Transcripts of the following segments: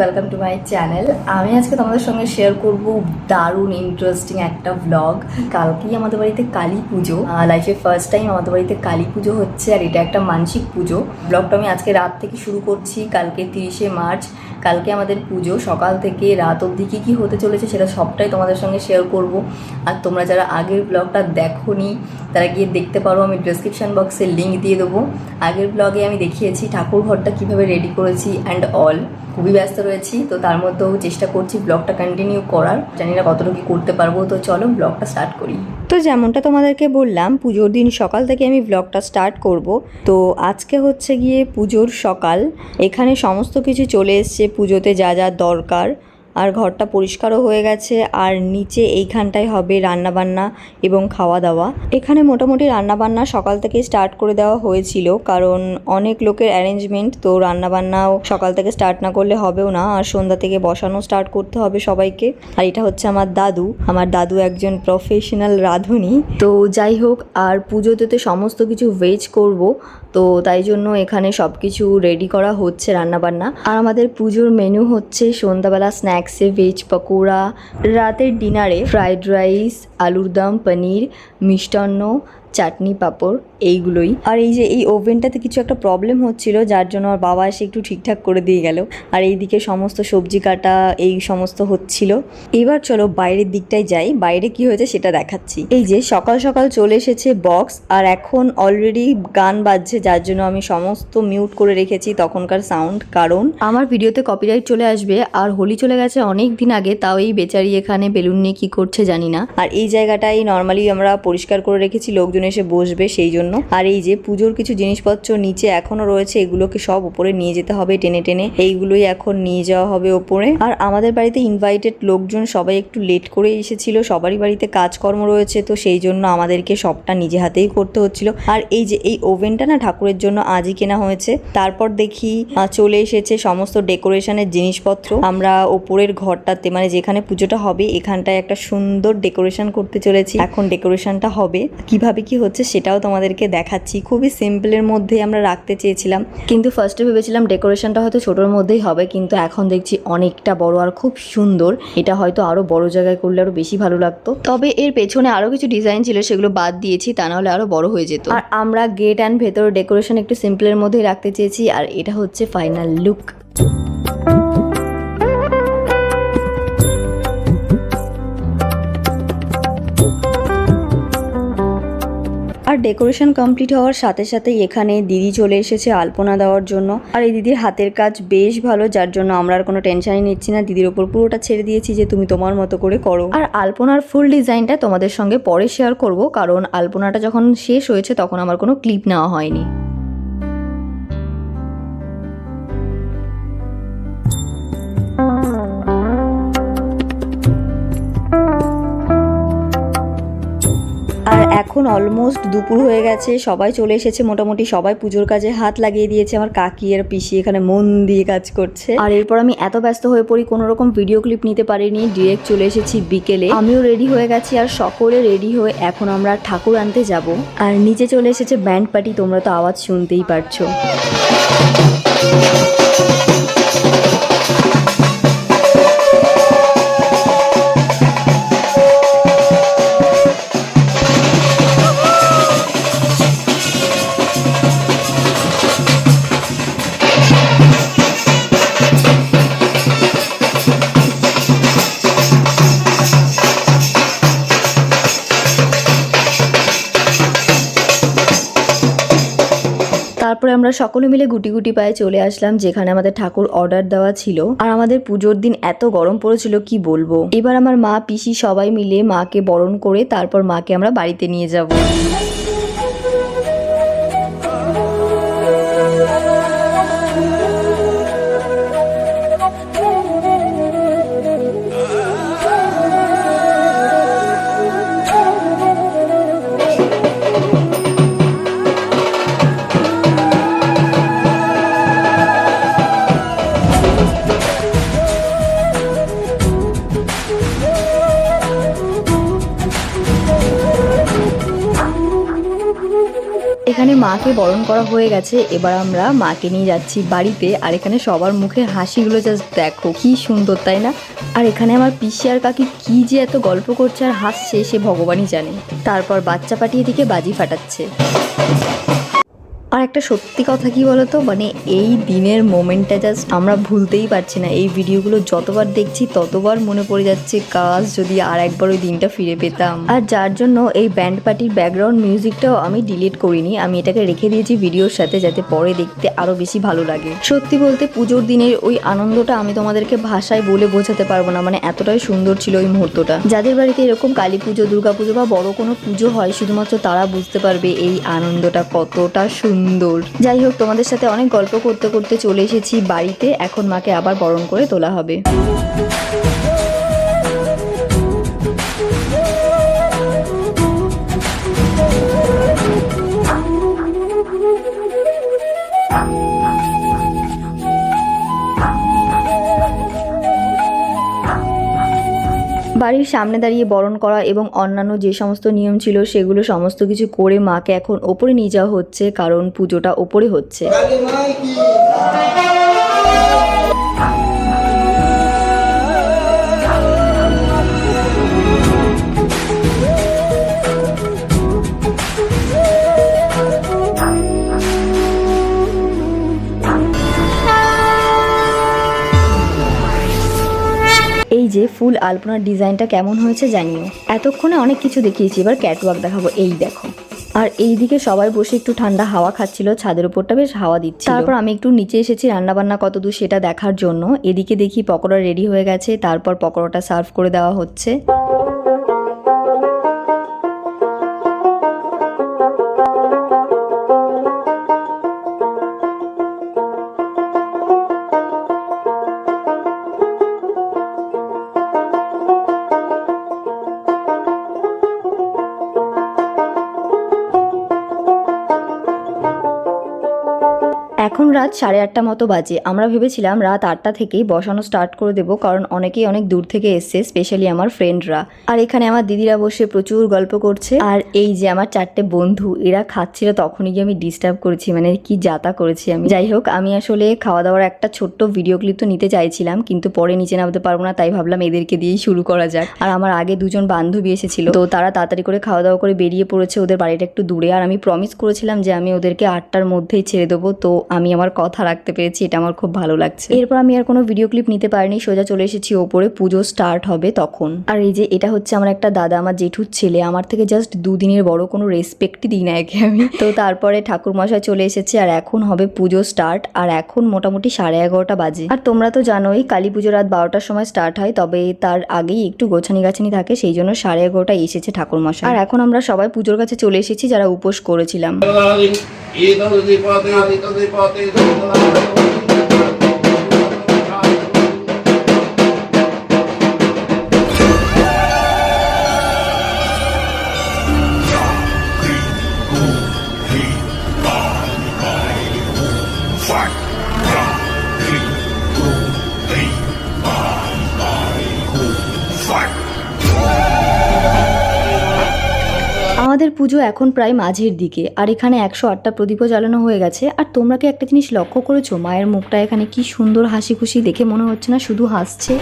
Welcome to my channel আমি আজকে তোমাদের সঙ্গে শেয়ার করব দারুণ ইন্টারেস্টিং একটা ব্লগ কালকেই আমাদের বাড়িতে কালী পুজো। লাইফে ফার্স্ট টাইম আমাদের বাড়িতে কালী পুজো হচ্ছে, আর এটা একটা মানসিক পুজো। ব্লগটা আমি আজকে রাত থেকে শুরু করছি, কালকে তিরিশে মার্চ। কালকে আমাদের পুজো, সকাল থেকে রাত অবধি কী কী হতে চলেছে সেটা সবটাই তোমাদের সঙ্গে শেয়ার করব। আর তোমরা যারা আগের ব্লগটা দেখোনি, তারা গিয়ে দেখতে পারো, আমি ডিসক্রিপশন বক্সে লিঙ্ক দিয়ে দেবো। আগের ব্লগে আমি দেখিয়েছি ঠাকুর ঘরটা কীভাবে রেডি করেছি অ্যান্ড অল খুবই ব্যস্ত রয়েছি, তো তার মধ্যেও চেষ্টা করছি ব্লগটা কন্টিনিউ করার। জানি না কতটুকু করতে পারব, তো চলো ব্লগটা স্টার্ট করি। তো যেমনটা তোমাদেরকে বললাম, পুজোর দিন সকাল থেকে আমি ব্লগটা স্টার্ট করব। তো আজকে হচ্ছে গিয়ে পুজোর সকাল। এখানে সমস্ত কিছু চলে এসছে, পুজোতে যা যা দরকার। আর ঘরটা পরিষ্কারও হয়ে গেছে, আর নিচে এইখানটায় হবে রান্নাবান্না এবং খাওয়া দাওয়া এখানে মোটামুটি রান্নাবান্না সকাল থেকে স্টার্ট করে দেওয়া হয়েছিল, কারণ অনেক লোকের অ্যারেঞ্জমেন্ট তো রান্নাবান্নাও সকাল থেকে স্টার্ট না করলে হবেও না, আর সন্ধ্যা থেকে বসানো স্টার্ট করতে হবে সবাইকে। আর এটা হচ্ছে আমার দাদু আমার দাদু একজন প্রফেশনাল রাঁধুনি। তো যাই হোক, আর পুজোতে তো সমস্ত কিছু ভেজ করব তো তাই জন্য এখানে সব কিছু রেডি করা হচ্ছে রান্নাবান্না। আর আমাদের পুজোর মেনু হচ্ছে সন্ধ্যাবেলা স্ন্যাক্সে ভেজ পকোড়া, রাতের ডিনারে ফ্রাইড রাইস আলুর দম, পনির, মিষ্টান্ন চাটনি, পাঁপড় এইগুলোই। আর এই যে এই ওভেনটাতে কিছু একটা প্রবলেম হচ্ছিল, যার জন্য আমার বাবা এসে একটু ঠিকঠাক করে দিয়ে গেল। আর এইদিকে সমস্ত সবজি কাটা এই সমস্ত হচ্ছিল। এবার চলো বাইরের দিকটায় যাই। বাইরে কি হয়েছে সেটা দেখাচ্ছি। এই যে সকাল সকাল চলে এসেছে বক্স আর এখন অলরেডি গান বাজছে, যার জন্য আমি সমস্ত মিউট করে রেখেছি তখনকার সাউন্ড কারণ আমার ভিডিওতে কপিরাইট চলে আসবে, আর হোলি চলে গেছে অনেক দিন আগে, তাও এই বেচারি এখানে বেলুন নিয়ে কি করছে জানি না। আর এই জায়গাটাই নর্মালি আমরা পরিষ্কার করে রেখেছি, লোকজন এসে বসবে সেই জন্য। আর এই যে পুজোর কিছু জিনিসপত্র নিচে এখনও রয়েছে, এগুলোকে সব উপরে নিয়ে যেতে হবে টেনে টেনে। এইগুলোই এখন নিয়ে যাওয়া হবে ওপরে। আর আমাদের বাড়িতে ইনভাইটেড লোকজন সবাই একটু লেট করে এসেছিল, সবারই বাড়িতে কাজকর্ম রয়েছে, তো সেই জন্য আমাদেরকে সবটা নিজে হাতেই করতে হচ্ছিল। আর এই যে এই ওভেনটা না ঠাকুরের জন্য আজই কেনা হয়েছে। তারপর দেখি চলে এসেছে সমস্ত ডেকোরেশনের জিনিসপত্র। আমরা ওপরের ঘরটাতে মানে যেখানে পুজোটা হবে, এখানটায় একটা সুন্দর ডেকোরেশন করতে চলেছি। এখন ডেকোরেশনটা হবে। কীভাবে কি হচ্ছে সেটাও তোমাদেরকে দেখাচ্ছি। খুবই সিম্পলের মধ্যে আমরা রাখতে চেয়েছিলাম। কিন্তু ফার্স্টে ভেবেছিলাম ডেকোরেশনটা হয়তো ছোটোর মধ্যেই হবে, কিন্তু এখন দেখছি অনেকটা বড় আর খুব সুন্দর। এটা হয়তো আরও বড় জায়গায় করলে আরও বেশি ভালো লাগতো। তবে এর পেছনে আরও কিছু ডিজাইন ছিল, সেগুলো বাদ দিয়েছি, তা নাহলে আরও বড় হয়ে যেত। আর আমরা গেট অ্যান্ড ভেতর ডেকোরেশন একটু সিম্পলের মধ্যেই রাখতে চেয়েছি, আর এটা হচ্ছে ফাইনাল লুক আর ডেকোরেশন কমপ্লিট হওয়ার সাথে সাথে এখানে দিদি চলে এসেছে আলপনা দেওয়ার জন্য। আর এই দিদির হাতের কাজ বেশ ভালো, যার জন্য আমরা আর কোনো টেনশনই নিচ্ছি না। দিদির ওপর পুরোটা ছেড়ে দিয়েছি যে তুমি তোমার মতো করে করো। আর আলপনার ফুল ডিজাইনটা তোমাদের সঙ্গে পরে শেয়ার করব, কারণ আলপনাটা যখন শেষ হয়েছে তখন আমার কোনো ক্লিপ নেওয়া হয়নি। এখন অলমোস্ট দুপুর হয়ে গেছে, সবাই চলে এসেছে মোটামুটি, সবাই পুজোর কাজে হাত লাগিয়ে দিয়েছে, আমার কাকি আর পিসি এখানে মন দিয়ে কাজ করছে। আর এরপর আমি এত ব্যস্ত হয়ে পড়ি, কোনো রকম ভিডিও ক্লিপ নিতে পারিনি ডিরেক্ট চলে এসেছি বিকেলে। আমিও রেডি হয়ে গেছি আর সকলে রেডি হয়ে এখন আমরা ঠাকুর আনতে যাব। আর নিচে চলে এসেছে ব্যান্ড পার্টি, তোমরা তো আওয়াজ শুনতেই পারছ। আমরা সকলে মিলে গুটি গুটি পায়ে চলে আসলাম, যেখানে আমাদের ঠাকুর অর্ডার দেওয়া ছিল। আর আমাদের পুজোর দিন এত গরম পড়েছিল, কি বলব? এবার আমার মা, পিসি সবাই মিলে মাকে বরণ করে, তারপর মাকে আমরা বাড়িতে নিয়ে যাব। এখানে মাকে বরণ করা হয়ে গেছে। এবার আমরা মাকে নিয়ে যাচ্ছি বাড়িতে। আর এখানে সবার মুখে হাসিগুলো জাস্ট দেখো, কি সুন্দর, তাই না? আর এখানে আমার পিসি আর কাকি কি যে এত গল্প করছে আর হাসছে, সে ভগবানই জানে। তারপর বাচ্চা পাঠিয়ে দিকে বাজি ফাটাচ্ছে। একটা সত্যি কথা কি বলতো? মানে এই দিনের মোমেন্টটা জাস্ট আমরা ভুলতেই পারছি না। এই ভিডিওগুলো যতবার দেখছি, ততবার মনে পড়ে যাচ্ছে কাজ যদি আর একবার ওই দিনটা ফিরে পেতাম। আর যার জন্য এই ব্যান্ড পার্টির ব্যাকগ্রাউন্ড মিউজিকটাও আমি ডিলিট করিনি। আমি এটাকে রেখে দিয়েছি ভিডিওর সাথে যাতে পরে দেখতে আরও বেশি ভালো লাগে। সত্যি বলতে পুজোর দিনের ওই আনন্দটা আমি তোমাদেরকে ভাষায় বলে বোঝাতে পারব না। মানে এতটাই সুন্দর ছিল ওই মুহূর্তটা। যাদের বাড়িতে এরকম কালী পুজো, দুর্গা পুজো বা বড় কোনো পুজো হয়, শুধুমাত্র তারা বুঝতে পারবে এই আনন্দটা কতটা সুন্দর। যাই হোক, তোমাদের সাথে অনেক গল্প করতে করতে চলে এসেছি বাড়িতে। এখন মাকে আবার বরণ করে তোলা হবে। বাড়ির সামনে দাঁড়িয়ে বরণ করা এবং অন্যান্য যে সমস্ত নিয়ম ছিল সেগুলো সমস্ত কিছু করে মাকে এখন ওপরে নিয়ে যাওয়া হচ্ছে, কারণ পুজোটা ওপরে হচ্ছে। ফুল আলপনার ডিজাইনটা কেমন হয়েছে জানিও। এতক্ষণে অনেক কিছু দেখিয়েছি, এবার ক্যাটওয়াক দেখাবো, এই দেখো। আর এইদিকে সবাই বসে একটু ঠান্ডা হাওয়া খাচ্ছিল, ছাদের উপরটা বেশ হাওয়া দিচ্ছে তারপর আমি একটু নিচে এসেছি রান্নাবান্না কতদূর কত দূর সেটা দেখার জন্য। এদিকে দেখি পকোড়া রেডি হয়ে গেছে, তারপর পকোড়াটা সার্ভ করে দেওয়া হচ্ছে। রাত সাড়ে আটটা মতো বাজে। আমরা ভেবেছিলাম রাত আটটা থেকেই বসানো স্টার্ট করে দেবো, কারণ অনেকেই অনেক দূর থেকে এসছে স্পেশালি আমার ফ্রেন্ডরা আর এখানে আমার দিদিরা বসে প্রচুর গল্প করছে। আর এই যে আমার চারটে বন্ধু, এরা খাচ্ছিল তখনই গিয়ে আমি ডিস্টার্ব করেছি মানে কি যাতা করেছি আমি। যাই হোক, আমি আসলে খাওয়া দাওয়ার একটা ছোট্ট ভিডিও ক্লিপ তো নিতে চাইছিলাম, কিন্তু পরে নিচে নামতে পারব না, তাই ভাবলাম এদেরকে দিয়েই শুরু করা যাক। আর আমার আগে দুজন বান্ধবী এসেছিল, তো তারা তাড়াতাড়ি করে খাওয়া দাওয়া করে বেরিয়ে পড়েছে, ওদের বাড়িটা একটু দূরে। আর আমি প্রমিস করেছিলাম যে আমি ওদেরকে আটটার মধ্যেই ছেড়ে দেবো, তো আমি আমার কথা রাখতে পেরেছি এটা আমার খুব ভালো লাগছে। এরপর আমি আর কোনো ভিডিও ক্লিপ নিতে পারিনি সোজা চলে এসেছি ওপরে পুজো স্টার্ট হবে তখন। আর এই যে এটা হচ্ছে আমার একটা দাদা আমার জেঠুর ছেলে আমার থেকে জাস্ট দুদিনের বড় কোনো রেসপেক্টই দিই না একে আমি। তো তারপরে ঠাকুর মশাই চলে এসেছে আর এখন হবে পুজো স্টার্ট আর এখন মোটামুটি সাড়ে এগারোটা বাজে। আর তোমরা তো জানোই কালী পুজো রাত বারোটার সময় স্টার্ট হয় তবে তার আগেই একটু গোছানি গাছানি থাকে সেই জন্য সাড়ে এগারোটায় এসেছে ঠাকুর মশাই আর এখন আমরা সবাই পুজোর কাছে চলে এসেছি যারা উপোস করেছিলাম। আমাদের পুজো এখন প্রায় মাঝের দিকে, আর এখানে একশো আটটা প্রদীপও জ্বালানো হয়ে গেছে। আর তোমরা কি একটা জিনিস লক্ষ্য করেছ? মায়ের মুখটা এখানে কি সুন্দর হাসি খুশি দেখে মনে হচ্ছে না শুধু হাসছে?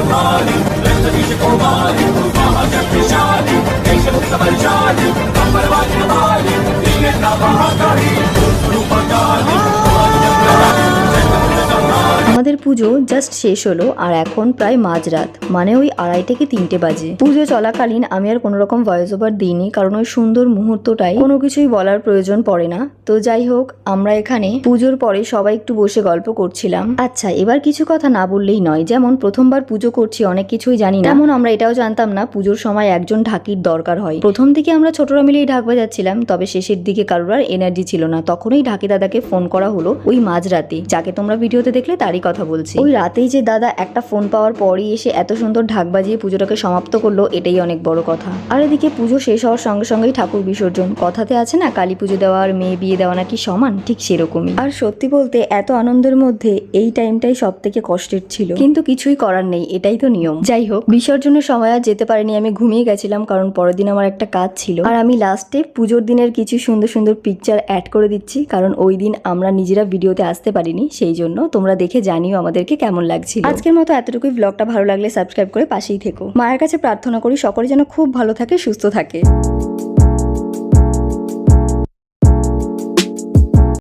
Armani, lenta di Cicomani, Maha Jeffrey Deixa o trabalho Jani, Papa Levati Mani, Ninguém tá barra Puja just শেষ হলো আর এখন প্রায় মাঝরাত মানে ওই আড়াই থেকে তিনটে বাজে। পুজো চলাকালীন আমি আর কোনো রকম ভয়েস ওভার দিইনি, কারণ ওই সুন্দর মুহূর্তটাই কোনো কিছুই বলার প্রয়োজন পড়ে না। তো যাই হোক, আমরা এখানে পুজোর পরে সবাই একটু বসে গল্প করছিলাম। আচ্ছা এবার কিছু কথা না বললেই নয়, যেমন প্রথমবার পুজো করছি, অনেক কিছুই জানি না। তেমন আমরা এটাও জানতাম না, পুজোর সময় একজন ঢাকির দরকার হয়। প্রথম দিকে আমরা ছোটরা মিলেই ঢাক বাজাচ্ছিলাম তবে শেষের দিকে কারোর আর এনার্জি ছিল না। তখনই ঢাকি দাদাকে ফোন করা হলো ওই মাঝরাতে, যাকে তোমরা ভিডিওতে দেখলে তারই কথা বলছি। ওই রাতেই যে দাদা একটা ফোন পাওয়ার পরই এসে এত সুন্দর ঢাক বাজিয়ে পুজোটাকে সমাপ্ত করল, এটাই অনেক বড় কথা। আর এদিকে পুজো শেষ হওয়ার সঙ্গে সঙ্গেই ঠাকুর বিসর্জন। কথাতে আছে না, কালী পুজো দেওয়া আর মেয়ে বিয়ে দেওয়া নাকি সমান? ঠিক সেরকমই। আর সত্যি বলতে, এত আনন্দের মধ্যে এই টাইমটাই সব থেকে কষ্টের ছিল। কিন্তু কিছুই করার নেই, এটাই তো নিয়ম। যাই হোক, বিসর্জনের সময় আর যেতে পারিনি, আমি ঘুমিয়ে গেছিলাম কারণ পরের দিন আমার একটা কাজ ছিল। আর আমি লাস্টে পুজোর দিনের কিছু সুন্দর সুন্দর পিকচার অ্যাড করে দিচ্ছি, কারণ ওই দিন আমরা নিজেরা ভিডিওতে আসতে পারিনি, সেই জন্য তোমরা দেখে জানিও আমাদেরকে কেমন লাগছিল? আজকের মতো এতটুকুই। ব্লগটা ভালো লাগলে সাবস্ক্রাইব করে পাশেই থেকো। মায়ের কাছে প্রার্থনা করি সকলে যেন খুব ভালো থাকে, সুস্থ থাকে।